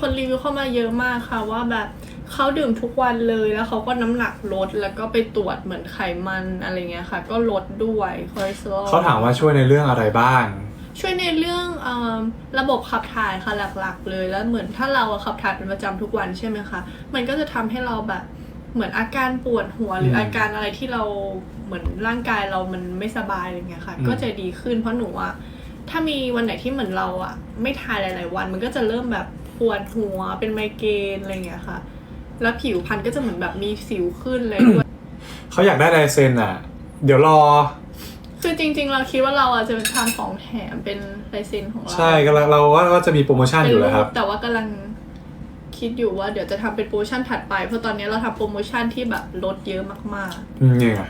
คนรีวิวเข้ามาเยอะมากค่ะ ว่าแบบเขาดื่มทุกวันเลยแล้วเขาก็น้ำหนักลดแล้วก็ไปตรวจเหมือนไขมันอะไรเงี้ยค่ะ ก็ลดด้วยคอเลสเตอรอลเขาถามว่าช่วยในเรื่องอะไรบ้าง ช่วยในเรื่องเอมระบบขับถ่ายค่ะหลักๆ เลยแล้วเหมือนถ้าเราอะขับถ่ายเป็นประจำทุกวันใช่ไหมคะมันก็จะทำให้เราแบบเหมือนอาการปวดหัวหรือมอาการอะไรที่เราเหมือนร่างกายเรามันไม่สบายอะไรเงี้ยค่ะ อืม ก็จะดีขึ้นเพราะหนูอะถ้ามีวันไหนที่เหมือนเราอะไม่ถ่ายหลายๆวัน มันก็จะเริ่มแบบ ปวดหัวเป็นไมเกรนอะไรเงี้ยค่ะ แล้วผิวพรรณก็จะเหมือนแบบมีสิวขึ้นเลยด้วยเขาอยากได้ลายเซ็นอะ เดี๋ยวรอ คือจริง ๆ เราคิดว่าเราอะจะทำของแถมเป็นลายเซ็นของเราใช่ก็เราเราว่าก็จะมีโปรโมชั่นเป็นอยู่รูแล้วครับ ปแต่ว่ากำลังคิดอยู่ว่าเดี๋ยวจะทำเป็นโปรโมชั่นถัดไป เพราะตอนนี้เราทำโปรโมชั่นที่แบบลดเยอะมากอืมเนี่ยไง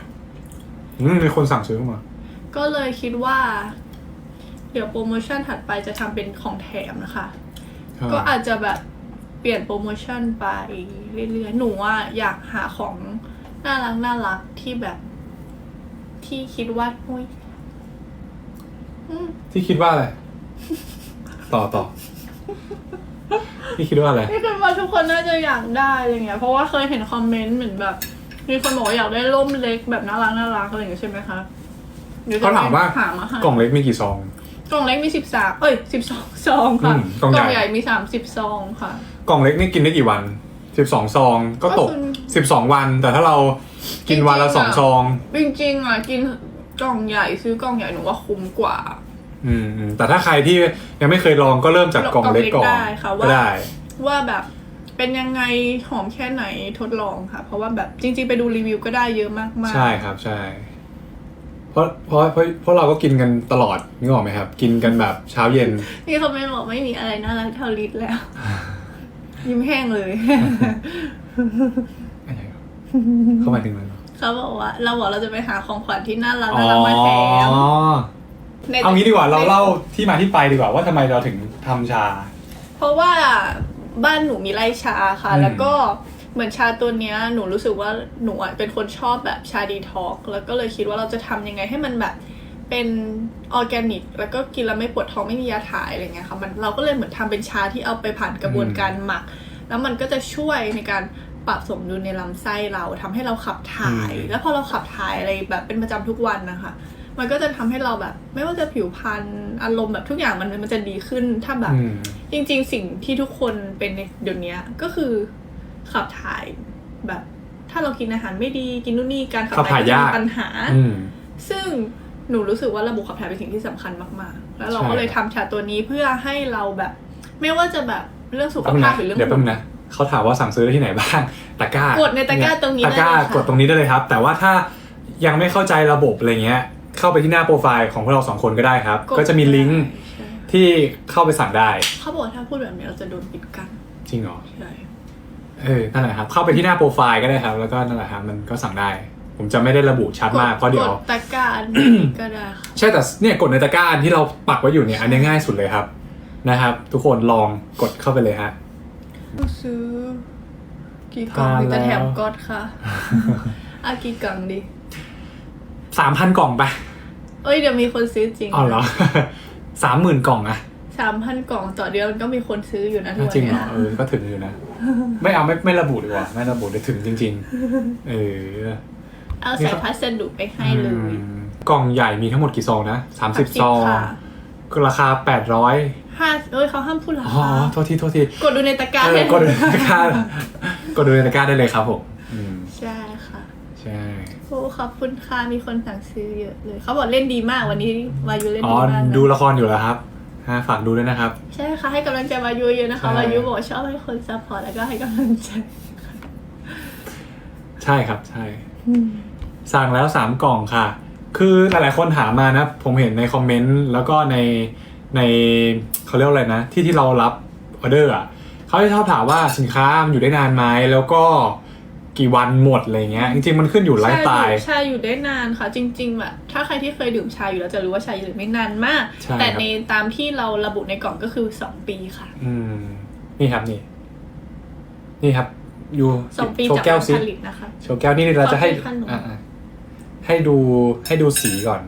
อืมมีคนสั่งซื้อเข้ามาๆก็เลยคิดว่า เดี๋ยวโปรโมชั่นถัดไปจะทำเป็นของแถมนะคะ ก็อาจจะแบบเปลี่ยนโปรโมชั่นไปเรื่อยๆ หนูว่าอยากหาของน่ารักน่ารักที่แบบ ที่คิดว่าโอ้ยอืมที่คิดว่าอะไร ต่อต่อ ที่คิดว่าอะไร นี่คิดว่าทุกคนน่าจะอยากได้อะไรเงี้ย เพราะว่าเคยเห็นคอมเมนต์เหมือนแบบ มีคนบอกว่าอยากได้ร่มเล็กแบบน่ารักน่ารักอะไรอย่างเงี้ยใช่ไหมคะดี๋ยจะเขาถามว่า หามาให้กล่องเล็กมีกี่ซอง กล่องเล็กมีสิบสามเอ้ยสิบสองซองค่ะ อืมกล่องใหญ่ใหญ่มีสามสิบซองค่ะ กล่องเล็กนี่กินได้กี่วันสิบสองซองก็ตกก็คือสิบสองวัน แต่ถ้าเรากินวันละจริงๆสองอะ ซอง จริงๆอะกินกล่องใหญ่ซื้อกล่องใหญ่หนูว่าคุ้มกว่า อืมอืมแต่ถ้าใครที่ยังไม่เคยลองก็เริ่มจากกล่องเล็กก่อนกล่องเล็กได้ค่ะว่า ก็ได้ ว่าแบบเป็นยังไงหอมแค่ไหนทดลองค่ะ เพราะว่าแบบจริงๆ ไปดูรีวิวก็ได้เยอะมากๆ ใช่ครับใช่ เพราะเพราะเพราะเพราะเราก็กินกันตลอดนึกออกไหมครับ กินกันแบบเช้าเย็นนี่เขาไม่บอกไม่มีอะไรน่ารักเท่าลิตแล้ว ยิ้มแห้งเลย อะไรครับเข้ามาถึงแล้วเนอะเขาบอกว่า เราบอกเราจะไปหาของขวัญที่น่ารักอ๋อน่ารักมาแถมในเอางี้ดีกว่าเราในเล่าที่มาที่ไปดีกว่าว่าทำไมเราถึงทำชา เพราะว่าบ้านหนูมีไร่ชาค่ะ อืม แล้วก็ เหมือนชาตัวเนี้ยหนูรู้สึกว่าหนูอะเป็นคนชอบแบบชาดีท็อกซ์แล้วก็เลยคิดว่าเราจะทำยังไงให้มันแบบเป็นออร์แกนิก แล้วก็กินแล้วไม่ปวดท้องไม่มียาถ่ายอะไรเงี้ยค่ะมันเราก็เลยเหมือนทำเป็นชาที่เอาไปผ่านกระบวนการหมัก แล้วมันก็จะช่วยในการปรับสมดุลในลำไส้เราทำให้เราขับถ่ายอืมแล้วพอเราขับถ่ายอะไรแบบเป็นประจำทุกวันนะคะมันก็จะทำให้เราแบบ ไม่ว่าจะผิวพรรณอารมณ์แบบทุกอย่างมันมันจะดีขึ้นถ้าแบบอืมจริง ๆ สิ่งที่ทุกคนเป็นในเดี๋ยวนี้ก็คือ ขับถ่ายแบบ ถ้าเรากินอาหารไม่ดีกินนู่นนี่การขับขับถ่ายก็จะยากมีปัญหา อืม ซึ่งหนูรู้สึกว่าระบบขับถ่ายเป็นสิ่งที่สำคัญมากๆ แล้วเราใช่ก็เลยทำชาตัวนี้เพื่อให้เราแบบ ไม่ว่าจะแบบเรื่องสุขแป๊บนึงภานะพหรือเรื่อง เดี๋ยวแป๊บนึงนะเขาถามว่าสั่งซื้อได้ที่ไหนบ้างตะกร้ากดในตะกร้าตรงนี้ตะกร้าได้เลยค่ะ กดตรงนี้ได้เลยครับ แต่ว่าถ้ายังไม่เข้าใจระบบอะไรเงี้ย เข้าไปที่หน้าโปรไฟล์ของพวกเราสองคนก็ได้ครับดก็จะมีลิงก์ใช่ที่เข้าไปสั่งได้ เขาบอกว่าถ้าพูดแบบนี้เราจะโดนปิดกั้นจริงเหรอ ใช่ เออนั่นแหละครับ เข้าไปที่หน้าโปรไฟล์ก็ได้ครับ แล้วก็นั่นแหละครับมันก็สั่งได้ ผมจะไม่ได้ระบุชัดมากเพราะเดี๋ยวกดตะกร้าอันนี้ก็ได้ค่ะใช่แต่เนี่ยกดในตะกร้าอันที่เราปักไว้อยู่เนี่ยอันนี้ง่ายสุดเลยครับนะครับ ทุกคนลองกดเข้าไปเลยฮะซื้อ กี่กล่องถึงจะแถมก๊อตค่ะอากี่กล่องดิ สามพันกล่องไปเอ้ยเดี๋ยวมีคนซื้อจริง อ๋อเหรอ สามหมื่นกล่องอะ สามพันกล่องต่อเดือนก็มีคนซื้ออยู่นะทุกวันจริงเหรเนี้อยเออก็ถึงอยู่นะ ไม่เอาไม่ไม่ระบุดีกว่า ไม่ระบุเดี๋ยวถึงจริง ๆ เออ เอาใส่พัสดุไปให้เลยอืมกล่องใหญ่มีทั้งหมดกี่ซองนะสามสิบ30ซองค่ะราคาแปดร้อยห้าเอ้ยเขาห้ามพูดราอ๋อคาโทษทีโทษทีกดดูในตะกร้าเอได้อกดดูในตะกร้ากดดูในตะกร้าได้เลยครับผมอืมใช่ค่ะ ใช่โอ้ขอบคุณค่ะมีคนสั่งซื้อเยอะเลยเขาบอกเล่นดีมากวันนี้วายุเล่นอ๋อดีมากนะดูละครอยู่แล้วครับ ฮะฝากดูด้วยนะครับ ใช่ค่ะให้กำลังใจวายุเยอะนะคะใช่วายุบอกว่าชอบให้คนซัพพอร์ตแล้วก็ให้กำลังใจใช่ครับใช่สั่งแล้วสามกล่องค่ะ คือหลายๆคนถามมานะ ผมเห็นในคอมเมนต์แล้วก็ในในเขาเรียกว่าอะไรนะ ที่ที่เรารับออเดอร์อะเขาจะชอบถามว่าสินค้ามันอยู่ได้นานไหมแล้วก็ กี่วันหมดอะไรเงี้ยจริงๆมันขึ้นอยู่ไลฟ์สไตล์ ชาอยู่ได้นานค่ะ จริงๆแบบถ้าใครที่เคยดื่มชาอยู่แล้วจะรู้ว่าชาอยู่ได้ไม่นานมาก ใช่แต่ครับในตามที่เราระบุในกล่องก็คือสองปีค่ะ อืม นี่ครับนี่ นี่ครับ อยู่สองปีโชว์จากแก้วการสิผลิตนะคะ โชว์แก้วนี่เราจะให้ขอบคุณค่ะหนูอ่าๆให้ดูให้ดูสีก่อน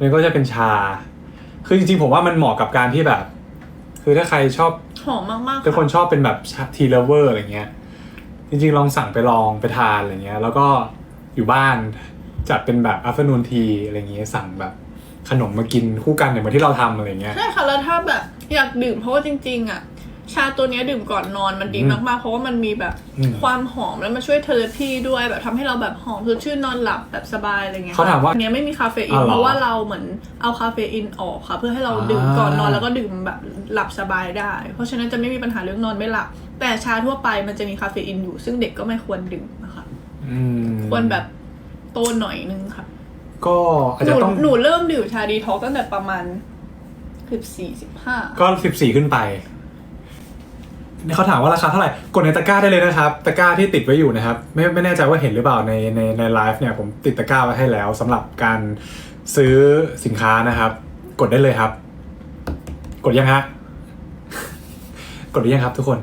มันก็จะเป็นชา คือจริงๆผมว่ามันเหมาะกับการที่แบบ คือถ้าใครชอบ หอมมากๆเป็นคนชอบเป็นแบบทีเลเวอร์อะไรเงี้ย จริงๆ ลองสั่งไปลองไปทานอะไรเงี้ย แล้วก็อยู่บ้านจัดเป็นแบบ afternoon tea อะไรเงี้ยสั่งแบบขนมมากินคู่กันเนี่ยเหมือนที่เราทำอะไรเงี้ย ใช่ค่ะแล้วถ้าแบบอยากดื่มเพราะว่าจริง ๆ อะ ชาตัวเนี้ยดื่มก่อนนอนมันดีอืมมากๆ เพราะว่ามันมีแบบอืม ความหอมแล้วมันช่วยเทอร์พีด้วยแบบทำให้เราแบบหอมสดชื่นนอนหลับแบบสบายอะไรเงี้ยเขาถามว่า อันเนี้ยไม่มีคาเฟอีนอ๋อเหรอเพราะว่าเราเหมือนเอาคาเฟอีนออกค่ะ เพื่อให้เราดื่มก่อนนอนอ่า แล้วก็ดื่มแบบหลับสบายได้ เพราะฉะนั้นจะไม่มีปัญหาเรื่องนอนไม่หลับ แต่ชาทั่วไปมันจะมีคาเฟอีนอยู่ ซึ่งเด็กก็ไม่ควรดื่มนะคะอืมควรแบบโตหน่อยนึงค่ะ ก็อาจหจะนูต้องหนูเริ่มดื่มชาดีท็อกตั้งแต่ประมาณสิบสี่สิบห้าก็สิบสี่ขึ้นไปเขาถามว่าราคาเท่าไหร่ กดในตะกร้าได้เลยนะครับ ตะกร้าที่ติดไว้อยู่นะครับ ไม่ไม่แน่ใจว่าเห็นหรือเปล่าในในในไลฟ์เนี่ยผมติดตะกร้าไว้ให้แล้วสำหรับการซื้อสินค้านะครับ กดได้เลยครับ กดยังฮะ กดหรือยังครับทุกคน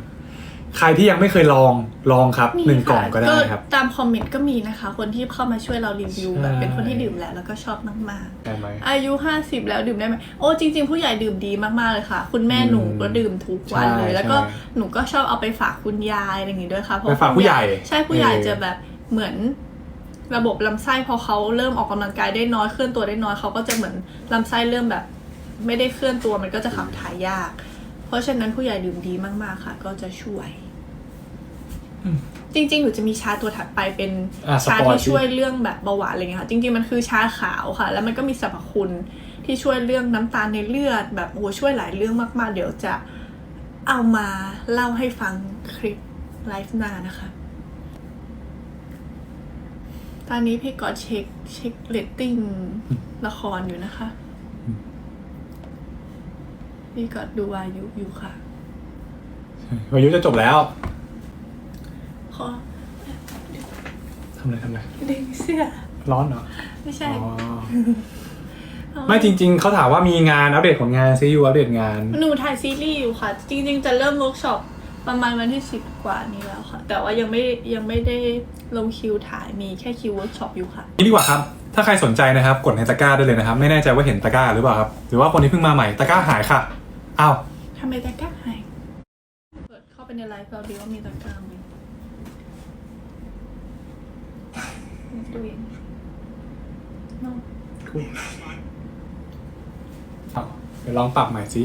ใครที่ยังไม่เคยลองลองครับหนึ่งกล่องก็ได้ครับ ตามคอมเมนต์ก็มีนะคะ คนที่เข้ามาช่วยเรารีวิวใช่แบบเป็นคนที่ดื่มแล้วแล้วก็ชอบมากได้ไหมๆอายุ 50 แล้วดื่มได้ไหมโอ้จริง ๆ ผู้ใหญ่ดื่มดีมากๆเลยค่ะ คุณแม่อืมหนูก็ดื่มทุกวันเลยใช่แล้วก็ใช่หนูก็ชอบเอาไปฝากคุณยายอะไรอย่างงี้ด้วยค่ะเพระไปฝากผู้ใหญ่ใช่ผู้ใหญ่เออจะแบบเหมือนระบบลำไส้พอเขาเริ่มออกกำลังกายได้น้อยเคลื่อนตัวได้น้อยเขาก็จะเหมือนลำไส้เริ่มแบบ ไม่ได้เคลื่อนตัวมันก็จะขับถ่ายยาก เพราะฉะนั้นผู้ใหญ่ดื่มดีมาก ๆ ค่ะ ก็จะช่วยจริงๆหนูจะมีชาตัวถัดไปเป็นอะชาสปอยล์ที่สิช่วยเรื่องแบบเบาหวานอะไรเงี้ยค่ะ จริงๆมันคือชาขาวค่ะ แล้วมันก็มีสรรพคุณที่ช่วยเรื่องน้ำตาลในเลือด แบบโอ้ช่วยหลายเรื่องมากๆ เดี๋ยวจะเอามาเล่าให้ฟังคลิปไลฟ์หน้านะคะ ตอนนี้พี่กอดเช็คเช็คเรตติ้งละครอยู่นะคะ พี่กอดดูวายุอยู่ค่ะ วายุจะจบแล้วขอทำอะไรทำอะไรดึงเสื้อ ร้อนเหรอไม่ใช่อ๋อไม่จริง ๆเขาถามว่ามีงานอัปเดตผลงานซียูอัปเดตงาน หนูถ่ายซีรีส์อยู่ค่ะ จริง ๆ จะเริ่มเวิร์กช็อปประมาณวันที่สิบกว่านี้แล้วค่ะ แต่ว่ายังไม่ยังไม่ได้ลงคิวถ่ายมีแค่คิวเวิร์กช็อปอยู่ค่ะ นี่ดีกว่าครับ ถ้าใครสนใจนะครับ กดในตะกร้าได้เลยนะครับ ไม่แน่ใจว่าเห็นตะกร้าหรือเปล่าครับ หรือว่าคนที่เพิ่งมาใหม่ตะกร้าหายค่ะ อ้าวทำไมตะกร้าหายเปิดเข้าไปในไลฟ์เราดีว่ามีตะกร้าไหมดูเองน้องเอาเดี๋ยวลองปรับใหม่สิ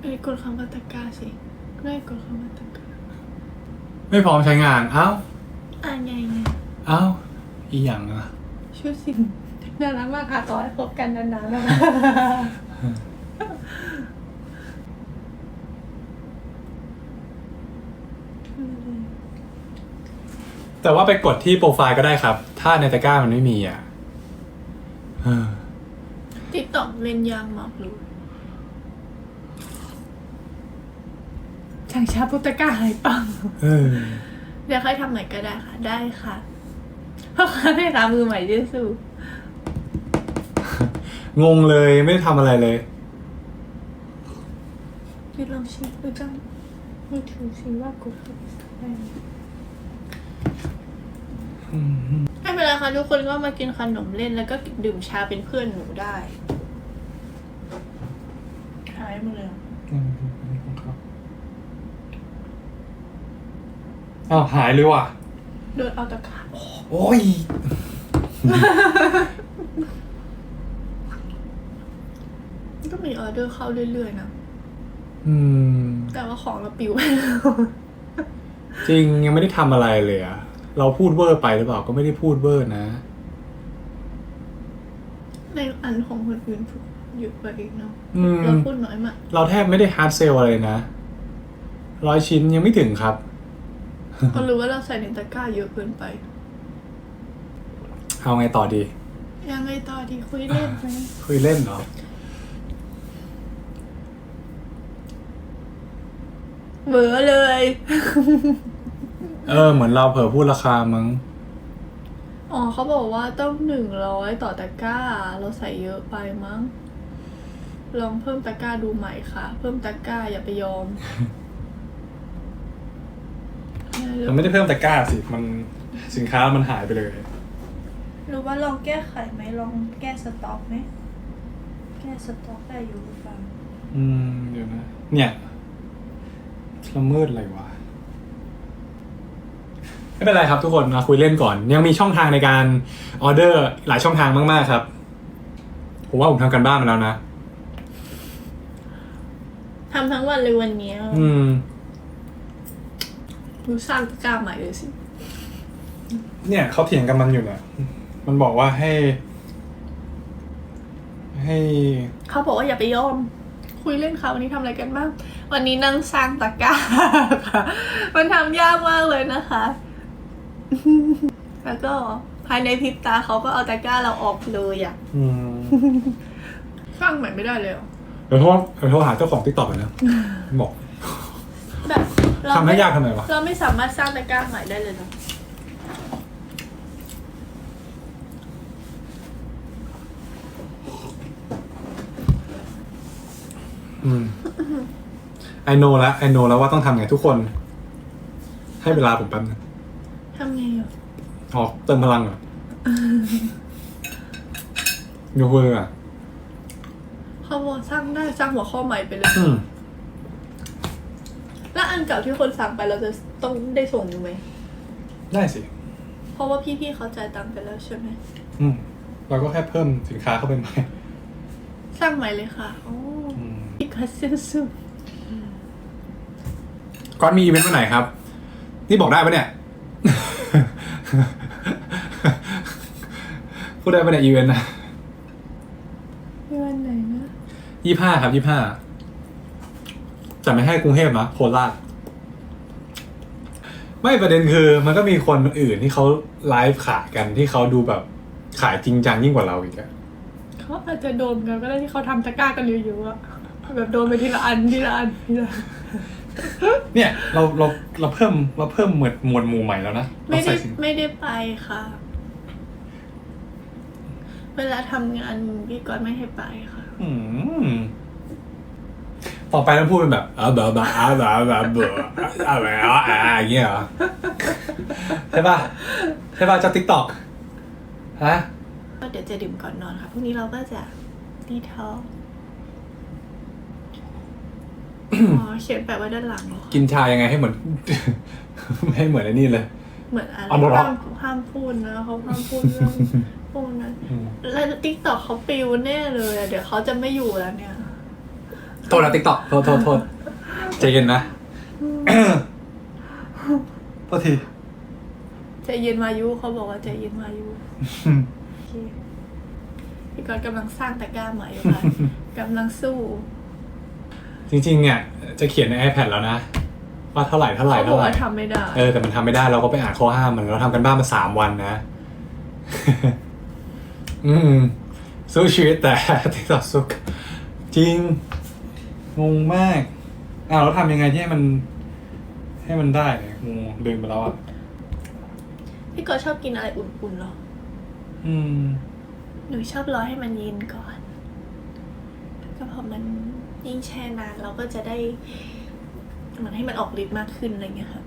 เอ้ยกดคำว่าตะกร้าสิไม่กดคำว่าตะกร้าไม่พร้อมใช้งานอ้าวอ่านไงไงอ้าวอีหยังอะชื่อสิน่ารักมากค่ะต่อให้พบกันนานๆนะคะ แต่ว่าไปกดที่โปรไฟล์ก็ได้ครับ ถ้าในตะกร้ามันไม่มีอะเออติ๊กต็อกเล่นยางมากรู้ช่างชาปุตตะกร้าหายปัง เออเดี๋ยวค่อยทำใหม่ก็ได้ค่ะ ได้ค่ะเพราะว่าไม่รามือใหม่ที่สุดงงเลยไม่ได้ทำอะไรเลยพี่ลองชิมดูจังมือถือชิมว่ากดได้ ไหมไม่เป็นไรค่ะทุกคนก็มากินขนมเล่นแล้วก็ดื่มชาเป็นเพื่อนหนูได้หายหมดเลยอ้าวหายเลยว่ะ โดนเอาตะกร้าโอ้ย ก็มีออเดอร์เข้าเรื่อยๆนะ อืม แต่ว่าของเราปิวจริงยังไม่ได้ทำอะไรเลยอะ เราพูดเวอร์ไปหรือเปล่าก็ไม่ได้พูดเวอร์นะ ในอันของคนอื่นพูดเยอะกว่าอีกเนาะอืม เราพูดน้อยมากเราแทบไม่ได้ฮาร์ดเซลอะไรนะร้อยชิ้นยังไม่ถึงครับเขารู้ว่าเราใส่ในตะกร้าเยอะเกินไป เอาไงต่อดี ยังไงต่อดีคุยเล่นไหมคุยเล่นเหรอ เบอเลย เออ เหมือนเราเผลอพูดราคามั้ง อ๋อเขาบอกว่าต้องหนึ่งร้อยต่อตะกร้า เราใส่เยอะไปมั้ง ลองเพิ่มตะกร้าดูใหม่ค่ะ เพิ่มตะกร้าอย่าไปยอมมันไม่ได้เพิ่มตะกร้าสิ มันสินค้ามันหายไปเลย หรือว่าลองแก้ไขไหมลองแก้สต็อกไหม แก้สต็อกได้อยู่หรือเปล่าอืม เดี๋ยวนะ เนี่ยละเมิดอะไรวะ ไม่เป็นไรครับทุกคนมาคุยเล่นก่อน ยังมีช่องทางในการออเดอร์หลายช่องทางมาก ๆ ครับ ผมว่าผมทำกันบ้านมาแล้วนะ ทำทั้งวันเลยวันเนี้ยอืม ดูสร้างตะกร้าใหม่เลยสิ เนี่ยเขาเถียงกันมันอยู่เนี่ยมันบอกว่าให้ ให้ เขาบอกว่าอย่าไปยอม คุยเล่นค่ะวันนี้ทำอะไรกันบ้าง วันนี้นั่งสร้างตะกร้าค่ะ มันทำยากมากเลยนะคะ แล้วก็ภายในพริบตาเขาก็เอาตะกร้าเราออกเลยอะอืมสร้างใหม่ไม่ได้เลยเหรอเดี๋ยวโทษเดี๋ยวโทรหาเจ้าของติ๊กต็อกนะบอกแบบเราทำให้ไม่ยากทำไมวะเราไม่สามารถสร้างตะกร้าใหม่ได้เลยเหรออืมไอโนแล้วไอโนแล้วว่าต้องทำไงทุกคน ให้เวลาผมแป๊บนึงทำไงอะ อ๋อเติมพลังเหรอยูเวอร์อะเขาบอกสร้างได้สร้างหัวข้อใหม่ไปเลย อืมแล้วอันเก่าที่คนสั่งไปเราจะต้องได้ส่งอยู่ไหม ได้สิ เพราะว่าพี่ๆเขาจ่ายตังค์ไปแล้วใช่ไหม อืมเราก็แค่เพิ่มสินค้าเข้าไปใหม่สร้างใหม่เลยค่ะโอ้อืมอีกคัสเซนซูก้อนมีอีเวนต์วันไหนครับ นี่บอกได้ปะเนี่ย พูดได้ปะเนี่ยอีเวนต์นะมีวันไหนนะยี่ห้าครับยี่ห้าแต่ไม่ให้กรุงเทพนะโคราชไม่ประเด็นคือ มันก็มีคนอื่นที่เขาไลฟ์ขายกันที่เขาดูแบบขายจริงจังยิ่งกว่าเราอีกอะเขาอาจจะโดนกันก็ได้ที่เขาทำตะกร้ากันเยอะๆอะแบบโดนไปทีละอันทีละอันทีละอัน เนี่ยเราเราเราเพิ่มเราเพิ่มหมวดหมวดหมู่ใหม่แล้วนะเราไม่ได้ใส่สินไม่ได้ไปค่ะ เวลาทำงานพี่ก้อยไม่ให้ไปค่ะ อืมต่อไปต้องพูดเป็นแบบอ่าแบบแบบอ่าแบบแบบเบออ่าแบบอ่าอ่าอย่างเงี้ยเหรอใช่ป่ะใช่ป่ะจะติ๊กต็อกฮะ ก็เดี๋ยวจะดื่มก่อนนอนค่ะ พรุ่งนี้เราก็จะดีท็อก อ๋อเขียนแปะไว้ด้านหลังเหรอกินชายังไงให้เหมือนไม่ให้เหมือนไอ้นี่เลย เหมือนอะไรเอาเหรอ ห้ามห้ามพูดนะเขาห้ามพูดเรื่องพวกนั้นอืมแล้วติ๊กต็อกเขาปิวแน่เลยอะเดี๋ยวเขาจะไม่อยู่แล้วเนี่ย โทษนะติ๊กต็อกโทษโทษโทษใจเย็นนะ โทษที ใจเย็นมายุเขาบอกว่าใจเย็นมายุโอเคพี่กอนกำลังสร้างตะกร้าใหม่อยู่ค่ะ กำลังสู้ จริงๆเนี่ยจะเขียนใน iPad แล้วนะ ว่าเท่าไหร่เท่าไหร่เขาบอเท่ากไหร่ว่าทำไม่ได้ เออแต่มันทำไม่ได้เราก็ไปอ่านข้อห้ามมันเราทำกันบ้านมาสามวันนะ อืมสู้ชีวิตแต่ ที่ต่อสุขจริง งงมากอ้าวเราทำยังไงที่ให้มัน ให้มันได้เนี่ยงงลืมไปแล้วอะ พี่กอนชอบกินอะไรอุ่นๆเหรอ อืม หนูชอบรอให้มันเย็นก่อนก็พอมัน ยิ่งแช่นานเราก็จะได้มันให้มันออกฤทธิ์มากขึ้นอะไรเงี้ยค่ะ